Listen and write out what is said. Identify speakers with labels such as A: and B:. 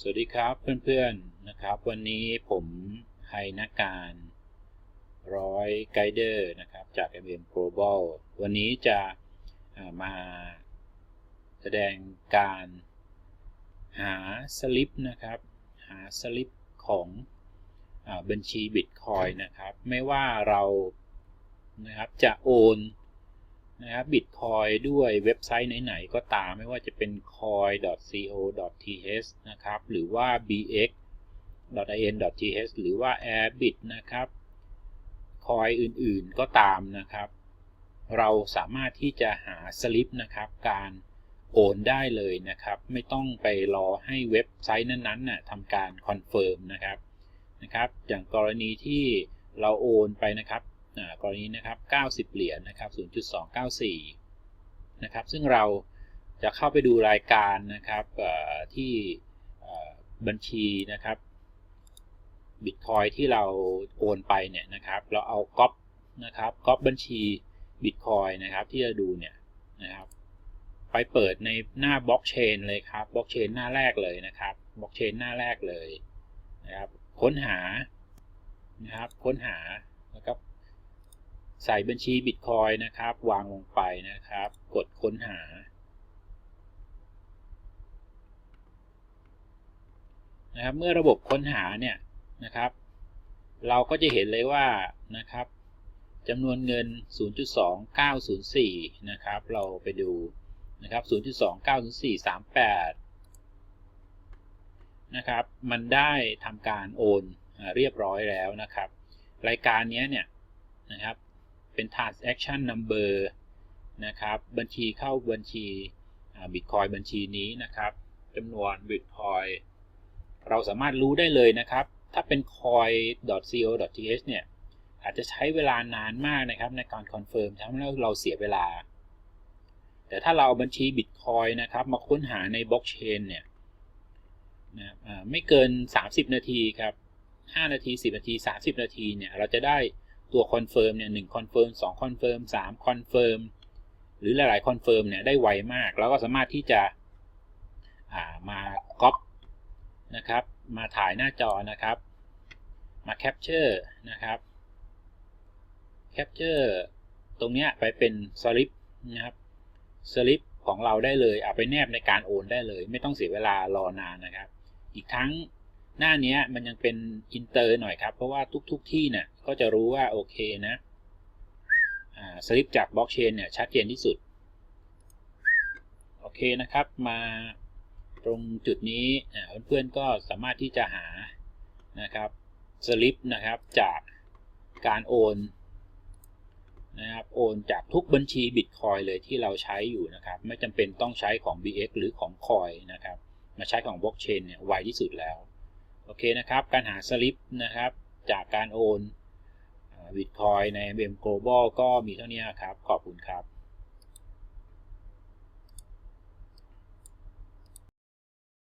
A: สวัสดีครับเพื่อนๆนะครับ วันนี้ผมไฮนักการร้อยไกด์เดอร์นะครับจาก MM Global วันนี้จะมาแสดงการหาสลิปนะครับ หาสลิปของอบัญชี Bitcoin นะครับ ไม่ว่าเรานะครับจะโอน นะครับบิตคอยด้วยเว็บไซต์ไหน ๆ ก็ตามไม่ว่าจะเป็น coin.co.th นะครับ หรือว่า bx.in.th หรือว่า airbit นะครับ คอยอื่นๆก็ตามนะครับ เราสามารถที่จะหาสลิปนะครับ การโอนได้เลยนะครับ ไม่ต้องไปรอให้เว็บไซต์นั้นๆน่ะทำการคอนเฟิร์มนะครับนะครับ อย่างกรณีที่เราโอนไปนะครับ กรณีนะครับ 90 เหรียญนะครับ 0.294 นะครับ ซึ่งเราจะเข้าไปดูรายการนะครับที่บัญชีนะครับบิตคอยที่เราโอนไปเนี่ยนะครับ เราเอาก๊อปนะครับก๊อปบัญชีบิตคอยนะครับที่จะดูเนี่ยนะครับ ไปเปิดในหน้าบล็อกเชนเลยครับบล็อกเชนหน้าแรกเลยนะครับบล็อกเชนหน้าแรกเลยนะครับ ค้นหานะครับ ค้นหา ใส่บัญชีบิตคอยนะครับ วางลงไปนะครับ กดค้นหา นะครับเมื่อระบบค้นหาเนี่ยนะครับ เราก็จะเห็นเลยว่านะครับจำนวนเงิน 0.2904 นะครับ เราไปดูนะครับ 0.290438 นะครับ มันได้ทำการโอนเรียบร้อยแล้วนะครับ รายการนี้เนี่ยนะครับ เป็น transaction number นะครับ บัญชีเข้าบัญชีบิตคอยบัญชีนี้นะครับจำนวนบิตคอยเราสามารถรู้ได้เลยนะครับ ถ้าเป็น coin.co.th เนี่ย อาจจะใช้เวลานานมากนะครับในการคอนเฟิร์มทำให้เราเสียเวลา แต่ถ้าเราเอาบัญชีบิตคอยนะครับมาค้นหาในบล็อกเชนเนี่ยนะไม่เกิน 30 นาทีครับ 5 นาที 10 นาที 30 นาทีเนี่ย เราจะได้ ตัวคอนเฟิร์มเนี่ยหนึ่งคอนเฟิร์ม2คอนเฟิร์ม3คอนเฟิร์มหรือหลายๆคอนเฟิร์มเนี่ยได้ไวมาก แล้วก็สามารถที่จะมาก๊อปนะครับ มาถ่ายหน้าจอนะครับ มาแคปเจอร์นะครับแคปเจอร์ตรงเนี้ยไปเป็นสลิปนะครับสลิปของเราได้เลย เอาไปแนบในการโอนได้เลย ไม่ต้องเสียเวลารอนานนะครับ อีกทั้ง หน้านี้มันยังเป็นอินเตอร์หน่อยครับ เพราะว่าทุกๆทที่เนี่ยก็จะรู้ว่าโอเคนะสลิปจากบล็อกเชนเนี่ยชัดเจนที่สุด โอเคนะครับมาตรงจุดนี้เพื่อนๆก็สามารถที่จะหานะครับสลิปนะครับจากการโอนนะครับโอนจากทุกบัญชีบิตคอยเลยที่เราใช้อยู่นะครับ ไม่จำเป็นต้องใช้ของ BX หรือของคอยนะครับ มาใช้ของบล็อกเชนเนี่ยไวที่สุดแล้ว โอเคนะครับ การหาสลิปนะครับ จากการโอนบิตคอยใน BM Global ก็มีเท่านี้ครับ ขอบคุณครับ